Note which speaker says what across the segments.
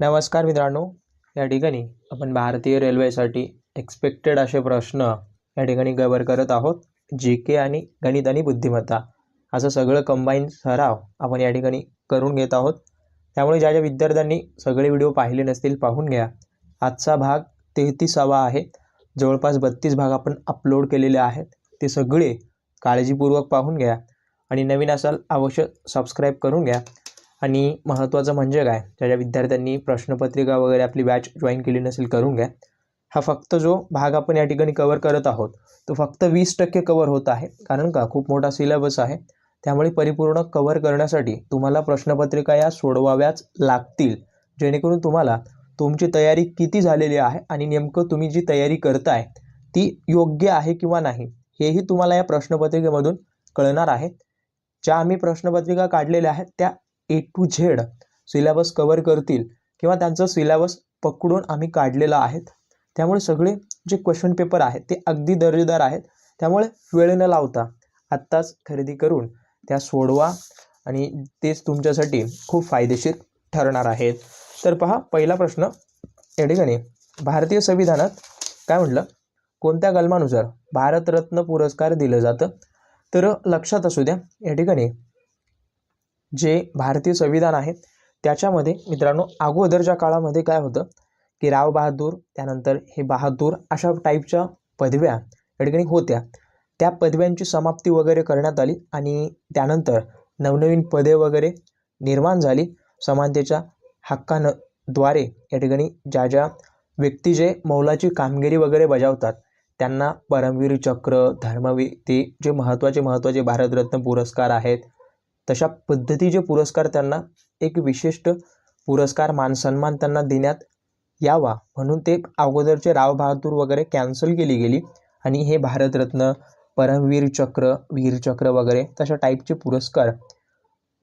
Speaker 1: नमस्कार मित्रांनो या ठिकाणी आपण भारतीय रेल्वेसाठी एक्सपेक्टेड असे प्रश्न या ठिकाणी कवर करत आहोत. जी के आणि गणित आणि बुद्धिमत्ता असं सगळं कंबाईन सराव आपण या ठिकाणी करून घेत आहोत. त्यामुळे ज्या ज्या विद्यार्थ्यांनी सगळे व्हिडिओ पाहिले नसतील पाहून घ्या. आजचा भाग तेहतीसावा आहे. जवळपास बत्तीस भाग आपण अपलोड केलेले आहेत. ते सगळे काळजीपूर्वक पाहून घ्या. आणि नवीन असाल अवश्य सबस्क्राईब करून घ्या. आणि महत्त्वाचं म्हणजे काय? ज्या ज्या विद्यार्थ्यांनी प्रश्नपत्रिका वगैरे आपली बॅच जॉईन केली नसेल करून घ्या. हा फक्त जो भाग आपण या ठिकाणी कवर करत आहोत तो फक्त वीस टक्के कवर होत आहे. कारण का? खूप मोठा सिलेबस आहे. त्यामुळे परिपूर्ण कवर करण्यासाठी तुम्हाला प्रश्नपत्रिका या सोडवाव्याच लागतील. जेणेकरून तुम्हाला तुमची तयारी किती झालेली आहे आणि नेमकं तुम्ही जी तयारी करताय ती योग्य आहे किंवा नाही हेही तुम्हाला या प्रश्नपत्रिकेमधून कळणार आहे. ज्या आम्ही प्रश्नपत्रिका काढलेल्या आहेत त्या A to Z syllabus cover करतील किंवा त्यांचं सिलॅबस पकडून आम्ही काढलेला आहेत. त्यामुळे सगळे जे क्वेश्चन पेपर आहेत ते अगदी दर्जेदार आहेत. त्यामुळे वेळ न लावता आत्ताच खरेदी करून त्या सोडवा आणि तेच तुमच्यासाठी खूप फायदेशीर ठरणार आहेत. तर पहा पहिला प्रश्न या ठिकाणी भारतीय संविधानात काय म्हटलं? कोणत्या कलमानुसार भारतरत्न पुरस्कार दिलं जातं? तर लक्षात असू द्या या ठिकाणी जे भारतीय संविधान आहे त्याच्यामध्ये मित्रांनो अगोदरच्या काळामध्ये काय होतं की राव बहादूर त्यानंतर हे बहादूर अशा टाईपच्या पदव्या या ठिकाणी होत्या. त्या पदव्यांची समाप्ती वगैरे करण्यात आली आणि त्यानंतर नवनवीन पदे वगैरे निर्माण झाली. समानतेच्या हक्कानं द्वारे या ठिकाणी ज्या ज्या व्यक्ती जे मौलाची कामगिरी वगैरे बजावतात त्यांना परमवीर चक्र धर्मवीर ते जे महत्त्वाचे महत्त्वाचे भारतरत्न पुरस्कार आहेत तशा पद्धतीचे पुरस्कार त्यांना एक विशिष्ट पुरस्कार मानसन्मान त्यांना देण्यात यावा म्हणून ते अगोदरचे राव बहादूर वगैरे कॅन्सल केली गेली. आणि हे भारतरत्न परमवीर चक्र वीरचक्र वगैरे तशा टाईपचे पुरस्कार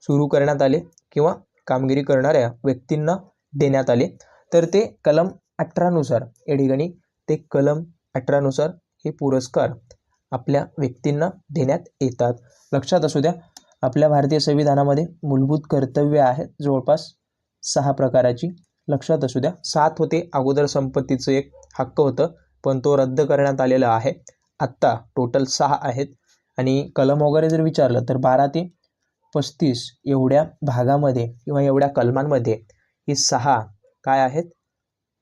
Speaker 1: सुरू करण्यात आले किंवा कामगिरी करणाऱ्या व्यक्तींना देण्यात आले. तर ते कलम अठरानुसार या ठिकाणी ते कलम अठरानुसार हे पुरस्कार आपल्या व्यक्तींना देण्यात येतात. लक्षात असू द्या आपल्या भारतीय संविधानामध्ये मूलभूत कर्तव्य आहेत जवळपास सहा प्रकाराची. लक्षात असू द्या. सात होते अगोदर संपत्तीचं एक हक्क होतं पण तो रद्द करण्यात आलेला आहे. आत्ता टोटल सहा आहेत. आणि कलम वगैरे जर विचारलं तर बारा ते पस्तीस एवढ्या भागामध्ये किंवा एवढ्या कलमांमध्ये ही सहा काय आहेत?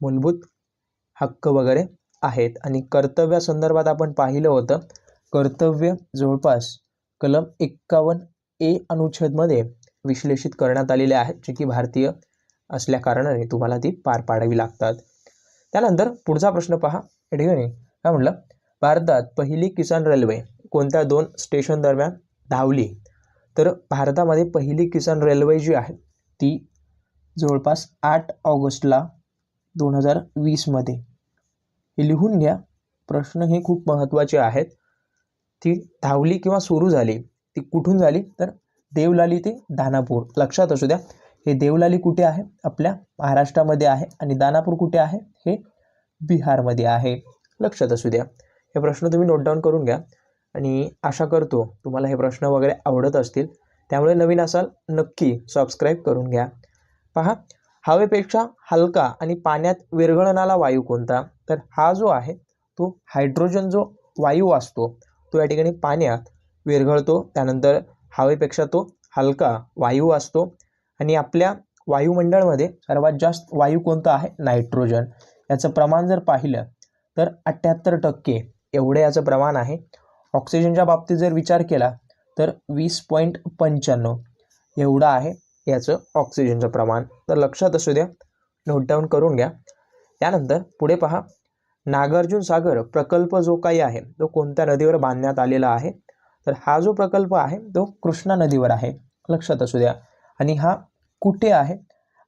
Speaker 1: मूलभूत हक्क वगैरे आहेत. आणि कर्तव्यासंदर्भात आपण पाहिलं होतं कर्तव्य जवळपास कलम एक्कावन्न ए अनुच्छेदमध्ये विश्लेषित करण्यात आलेले आहेत जे की भारतीय असल्या कारणाने तुम्हाला ती पार पाडावी लागतात. त्यानंतर पुढचा प्रश्न पहा. या ठिकाणी काय म्हटलं? भारतात पहिली किसान रेल्वे कोणत्या दोन स्टेशन दरम्यान धावली? तर भारतामध्ये पहिली किसान रेल्वे जी आहे ती जवळपास आठ ऑगस्टला दोन हजार वीसमध्ये. हे लिहून घ्या. प्रश्न हे खूप महत्त्वाचे आहेत. ती धावली किंवा सुरू झाली. ती कुठून झाली? तर देवलाली ते दानापूर. लक्षात असू द्या हे देवलाली कुठे आहे? आपल्या महाराष्ट्रामध्ये आहे आणि दानापूर कुठे आहे? हे बिहारमध्ये आहे. लक्षात असू द्या. हे प्रश्न तुम्ही नोट डाऊन करून घ्या आणि आशा करतो तुम्हाला हे प्रश्न वगैरे आवडत असतील. त्यामुळे नवीन असाल नक्की सबस्क्राईब करून घ्या. पहा हवेपेक्षा हलका आणि पाण्यात विरघळणारा वायू कोणता? तर हा जो आहे तो हायड्रोजन जो वायू असतो तो या ठिकाणी पाण्यात विरघळतो. त्यानंतर हवेपेक्षा तो हलका वायू असतो. आणि आपल्या वायुमंडळामध्ये सर्वात जास्त वायू कोणता आहे? नायट्रोजन. याचं प्रमाण जर पाहिलं तर अठ्ठ्याहत्तर टक्के एवढे याचं प्रमाण आहे. ऑक्सिजनच्या बाबतीत जर विचार केला तर वीस पॉईंट पंच्याण्णव एवढं आहे याचं ऑक्सिजनचं प्रमाण. तर लक्षात असू द्या नोटडाऊन करून घ्या. त्यानंतर पुढे पहा नागार्जुन सागर प्रकल्प जो काही आहे तो कोणत्या नदीवर बांधण्यात आलेला आहे? तर हा जो प्रकल्प आहे तो कृष्णा नदीवर आहे. लक्षात असू द्या. आणि हा कुठे आहे?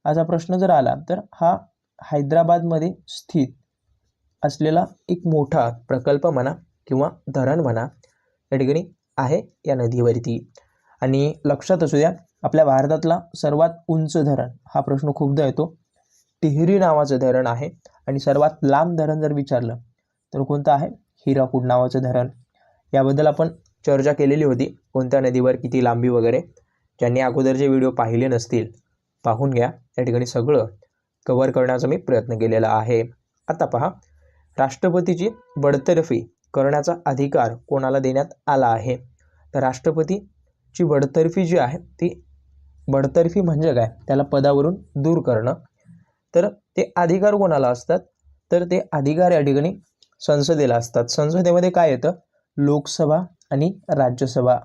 Speaker 1: असा प्रश्न जर आला तर हा हैदराबादमध्ये स्थित असलेला एक मोठा प्रकल्प म्हणा किंवा धरण म्हणा या ठिकाणी आहे या नदीवरती. आणि लक्षात असू द्या आपल्या भारतातला सर्वात उंच धरण हा प्रश्न खूपदा येतो. टिहरी नावाचं धरण आहे आणि सर्वात लांब धरण जर विचारलं तर कोणतं आहे? हिराकूड नावाचं धरण. याबद्दल आपण चर्चा केलेली होती कोणत्या नदीवर किती लांबी वगैरे. ज्यांनी अगोदरचे व्हिडिओ पाहिले नसतील पाहून घ्या. त्या ठिकाणी सगळं कव्हर करण्याचा मी प्रयत्न केलेला आहे. आता पहा राष्ट्रपतीची बडतर्फी करण्याचा अधिकार कोणाला देण्यात आला आहे? तर राष्ट्रपतीची बडतर्फी जी आहे ती बडतर्फी म्हणजे काय? त्याला पदावरून दूर करणं. तर ते अधिकार कोणाला असतात? तर ते अधिकार या ठिकाणी संसदेला असतात. संसदेमध्ये काय येतं? लोकसभा आणि राज्यसभा.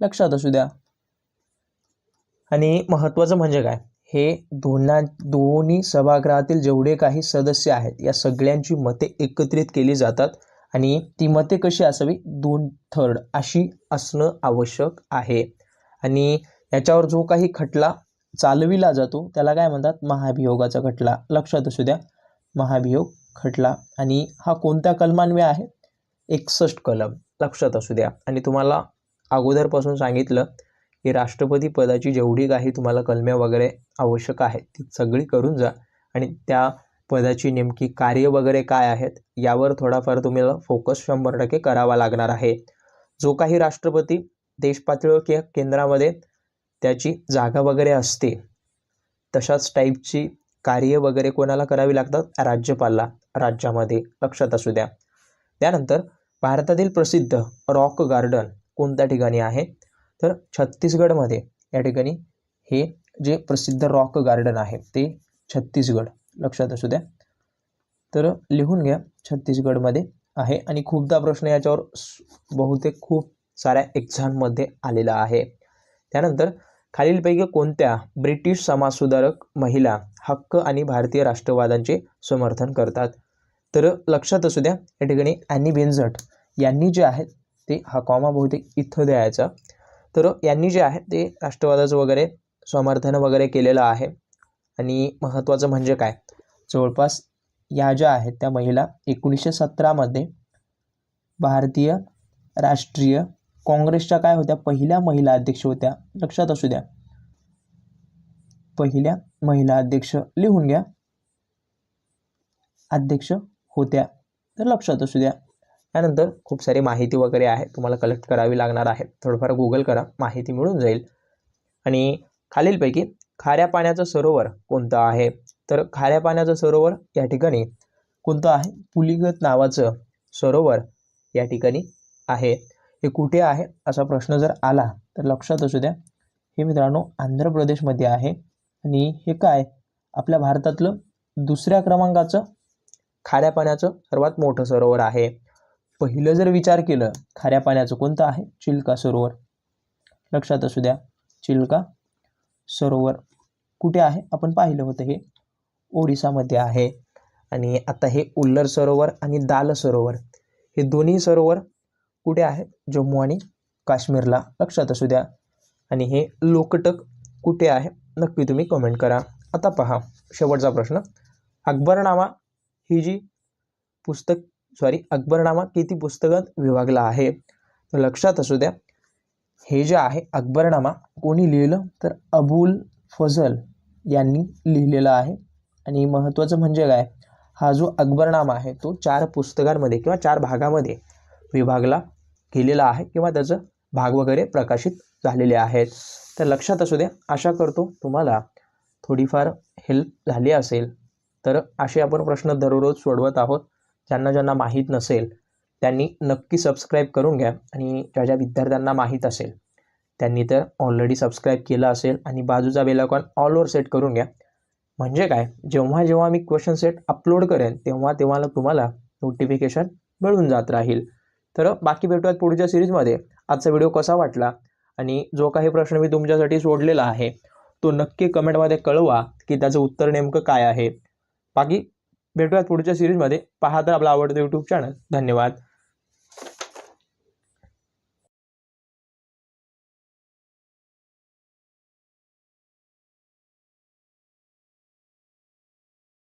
Speaker 1: लक्षात असू द्या. आणि महत्त्वाचं म्हणजे काय? हे दोन्हा दोन्ही सभागृहातील जेवढे काही सदस्य आहेत या सगळ्यांची मते एकत्रित केली जातात आणि ती मते कशी असावी? दोन थर्ड अशी असणं आवश्यक आहे. आणि याच्यावर जो काही खटला चालविला जातो त्याला काय म्हणतात? महाभियोगाचा खटला. लक्षात असू द्या. महाभियोग खटला. आणि हा कोणत्या कलमान्वय आहे? एकसष्ट कलम. लक्षात असू द्या. आणि तुम्हाला अगोदरपासून सांगितलं की राष्ट्रपती पदाची जेवढी काही तुम्हाला कलमे वगैरे आवश्यक आहेत ती सगळी करून जा. आणि त्या पदाची नेमकी कार्य वगैरे काय आहेत यावर थोडाफार तुम्हाला फोकस शंभर टक्के करावा लागणार आहे. जो काही राष्ट्रपती देशपातळीवर किंवा केंद्रामध्ये त्याची जागा वगैरे असते तशाच टाईपची कार्य वगैरे कोणाला करावी लागतात? राज्यपालला राज्यामध्ये. लक्षात असू द्या. त्यानंतर भारतातील प्रसिद्ध रॉक गार्डन कोणत्या ठिकाणी आहे? तर छत्तीसगडमध्ये या ठिकाणी हे जे प्रसिद्ध रॉक गार्डन आहे ते छत्तीसगड. लक्षात असू द्या. तर लिहून घ्या छत्तीसगडमध्ये आहे. आणि खूपदा प्रश्न याच्यावर बहुतेक खूप साऱ्या एक्झाममध्ये आलेला आहे. त्यानंतर खालीलपैकी कोणत्या ब्रिटिश समाजसुधारक महिला हक्क आणि भारतीय राष्ट्रवादांचे समर्थन करतात? तर लक्षात असू द्या या ठिकाणी ॲनी बेन्झट यांनी जे आहेत ते हा कॉमा बहुतेक इथं द्यायचा. तर यांनी जे आहे ते राष्ट्रवादाचं वगैरे समर्थन वगैरे केलेलं आहे. आणि महत्त्वाचं म्हणजे काय? जवळपास या ज्या आहेत त्या महिला एकोणीसशे सतरामध्ये भारतीय राष्ट्रीय काँग्रेसच्या काय होत्या? पहिल्या महिला अध्यक्ष होत्या. लक्षात असू द्या. पहिल्या महिला अध्यक्ष लिहून घ्या. अध्यक्ष होत्या. तर लक्षात असू द्या. त्यानंतर खूप सारी माहिती वगैरे आहे. तुम्हाला कलेक्ट करावी लागणार आहे. थोडंफार गुगल करा. माहिती मिळून जाईल. आणि खालीलपैकी खाऱ्या पाण्याचं सरोवर कोणतं आहे? तर खाऱ्या पाण्याचं सरोवर या ठिकाणी कोणतं आहे? पुलिगत नावाचं सरोवर या ठिकाणी आहे. हे कुठे आहे? असा प्रश्न जर आला तर लक्षात असू द्या. हे मित्रांनो आंध्र प्रदेशमध्ये आहे. आणि हे काय? आपल्या भारतातलं दुसऱ्या क्रमांकाचं खाऱ्या पाण्याचं सर्वात मोठं सरोवर आहे. पहिलं जर विचार केलं खाऱ्या पाण्याचं कोणतं आहे? चिल्का सरोवर. लक्षात असू द्या चिल्का सरोवर कुठे आहे? आपण पाहिलं होतं हे ओडिसामध्ये आहे. आणि आता हे उल्लर सरोवर आणि दाल सरोवर हे दोन्ही सरोवर कुठे आहे? जम्मू आणि काश्मीरला. लक्षात असू द्या. आणि हे लोकटक कुठे आहे? नक्की तुम्ही कमेंट करा. आता पहा शेवटचा प्रश्न. अकबरनामा ही जी पुस्तक सॉरी अकबरनामा किती पुस्तकात विभागला आहे? तर लक्षात असू द्या हे जे आहे अकबरनामा कोणी लिहिलं? तर अबुल फजल यांनी लिहिलेलं आहे. आणि महत्त्वाचं म्हणजे काय? हा जो अकबरनामा आहे तो चार पुस्तकांमध्ये किंवा चार भागामध्ये विभागला गेलेला आहे किंवा त्याचं भाग वगैरे प्रकाशित झालेले आहेत. तर लक्षात असू द्या आशा करतो तुम्हाला थोडीफार हेल्प झाली असेल. तर असे आपण प्रश्न दररोज सोडवत आहोत. ज्यांना ज्यांना माहीत नसेल त्यांनी नक्की सबस्क्राईब करून घ्या आणि ज्या ज्या विद्यार्थ्यांना माहीत असेल त्यांनी तर ऑलरेडी सबस्क्राईब केलं असेल आणि बाजूचा बेलाकॉन ऑलवर सेट करून घ्या. म्हणजे काय? जेव्हा जेव्हा मी क्वेश्चन सेट अपलोड करेन तेव्हा तेव्हा तुम्हाला नोटिफिकेशन मिळून जात राहील. तर बाकी भेटूयात पुढच्या सिरीजमध्ये आजचा व्हिडिओ कसा वाटला? आणि जो काही प्रश्न मी तुमच्यासाठी सोडलेला आहे तो नक्की कमेंटमध्ये कळवा की त्याचं उत्तर नेमकं काय आहे. बाकी भेटूयात पुढच्या सिरीजमध्ये पाहा तर आपला आवडतं यूट्यूब चॅनल धन्यवाद.